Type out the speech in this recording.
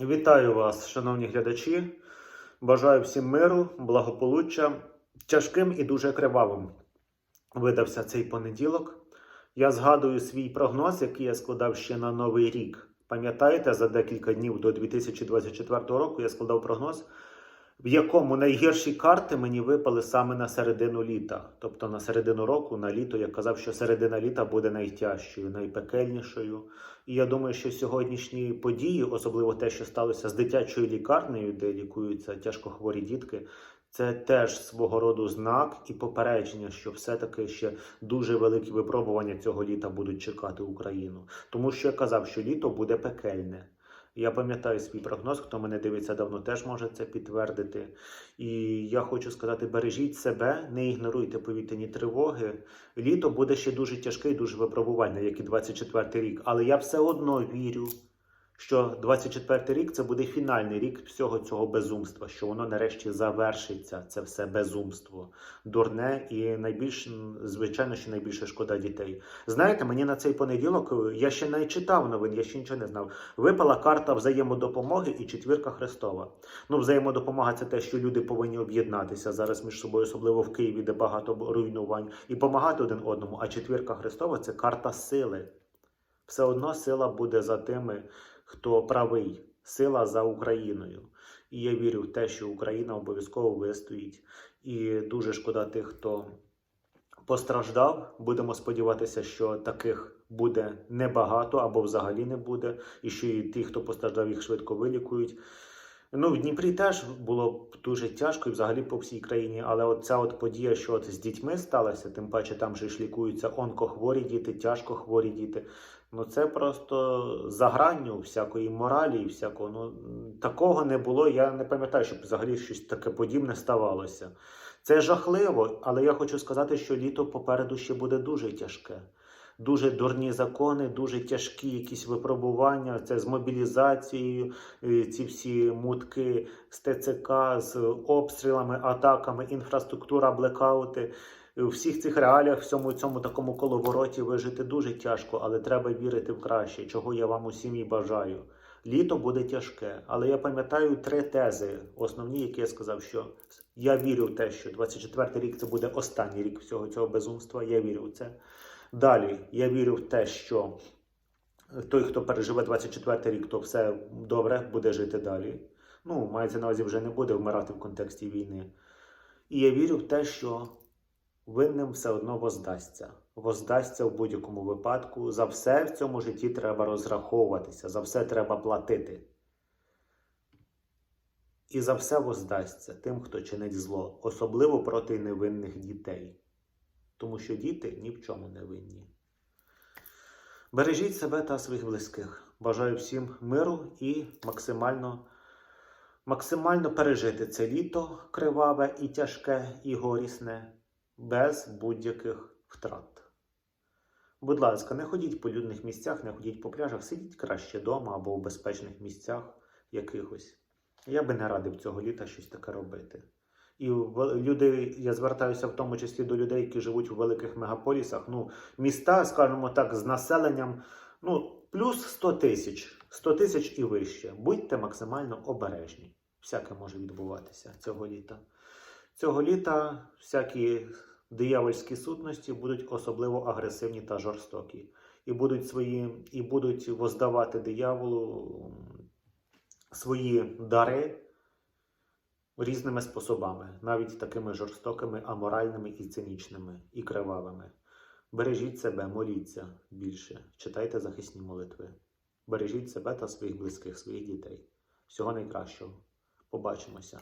Вітаю вас, шановні глядачі. Бажаю всім миру, благополуччя. Тяжким і дуже кривавим видався цей понеділок. Я згадую свій прогноз, який я складав ще на Новий рік. Пам'ятаєте, за декілька днів до 2024 року я складав прогноз, в якому найгірші карти мені випали саме на середину літа. Тобто на середину року, на літо я казав, що середина літа буде найтяжчою, найпекельнішою. І я думаю, що сьогоднішні події, особливо те, що сталося з дитячою лікарнею, де лікуються тяжкохворі дітки, це теж свого роду знак і попередження, що все-таки ще дуже великі випробування цього літа будуть чекати Україну. Тому що я казав, що літо буде пекельне. Я пам'ятаю свій прогноз, хто мене дивиться давно, теж може це підтвердити. І я хочу сказати: бережіть себе, не ігноруйте повітряні тривоги. Літо буде ще дуже тяжке і дуже випробувальне, як і 24 рік. Але я все одно вірю, що 24 рік це буде фінальний рік всього цього безумства, що воно нарешті завершиться. Це все безумство, дурне і найбільш, звичайно, що найбільше шкода дітей. Знаєте, мені на цей понеділок я ще не читав новин, я ще нічого не знав. Випала карта взаємодопомоги і четвірка Христова. Ну, взаємодопомога це те, що люди повинні об'єднатися зараз між собою, особливо в Києві, де багато руйнувань, і допомагати один одному. А четвірка Христова це карта сили. Все одно сила буде за тими, хто правий, сила за Україною. І я вірю в те, що Україна обов'язково вистоїть. І дуже шкода тих, хто постраждав. Будемо сподіватися, що таких буде небагато або взагалі не буде, і що і ті, хто постраждав, їх швидко вилікують. Ну, в Дніпрі теж було дуже тяжко і взагалі по всій країні, але от ця от подія, що от з дітьми сталася, тим паче там же ж лікуються онкохворі діти, тяжко хворі діти. Ну це просто за гранню всякої моралі і всякого. Ну такого не було. Я не пам'ятаю, щоб взагалі щось таке подібне ставалося. Це жахливо, але я хочу сказати, що літо попереду ще буде дуже тяжке. Дуже дурні закони, дуже тяжкі якісь випробування. Це з мобілізацією, е, ці всі мутки з ТЦК, з обстрілами, атаками, інфраструктура, блекаути. У всіх цих реаліях, всьому цьому такому коловороті вижити дуже тяжко, але треба вірити в краще, чого я вам усім і бажаю. Літо буде тяжке, але я пам'ятаю три тези, основні, які я сказав, що я вірю в те, що 24 рік це буде останній рік всього цього безумства. Я вірю в це. Далі я вірю в те, що той, хто переживе 24 рік, то все добре буде жити далі. Ну, мається на увазі вже не буде вмирати в контексті війни. І я вірю в те, що винним все одно воздасться. Воздасться в будь-якому випадку. За все в цьому житті треба розраховуватися, за все треба платити. І за все воздасться тим, хто чинить зло, особливо проти невинних дітей. Тому що діти ні в чому не винні. Бережіть себе та своїх близьких. Бажаю всім миру і максимально, максимально пережити це літо криваве і тяжке, і горісне, без будь-яких втрат. Будь ласка, не ходіть по людних місцях, не ходіть по пляжах, сидіть краще вдома або в безпечних місцях якихось. Я би не радив цього літа щось таке робити. І люди, я звертаюся в тому числі до людей, які живуть у великих мегаполісах. Ну, міста, скажімо так, з населенням ну, плюс 100 тисяч, 100 тисяч і вище. Будьте максимально обережні. Всяке може відбуватися цього літа. Цього літа всякі диявольські сутності будуть особливо агресивні та жорстокі. І будуть свої, і будуть воздавати дияволу свої дари різними способами, навіть такими жорстокими, аморальними і цинічними, і кривавими. Бережіть себе, моліться більше, читайте захисні молитви. Бережіть себе та своїх близьких, своїх дітей. Всього найкращого. Побачимося.